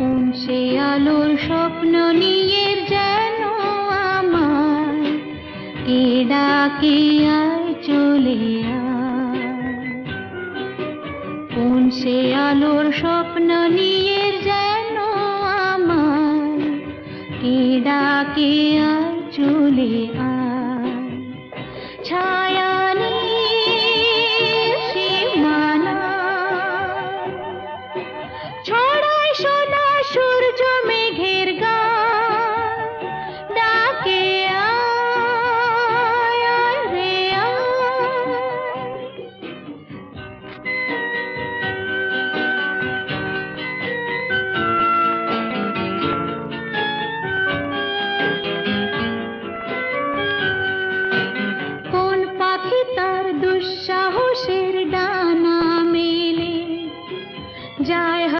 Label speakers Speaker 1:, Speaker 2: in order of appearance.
Speaker 1: কোন সে আলোর স্বপ্ন নিয়ে যেন আমার? কে ডাকে আয় চলে আয়? কোন সে আলোর স্বপ্ন নিয়ে যেন আমার? কে ডাকে আয় চলে আয়?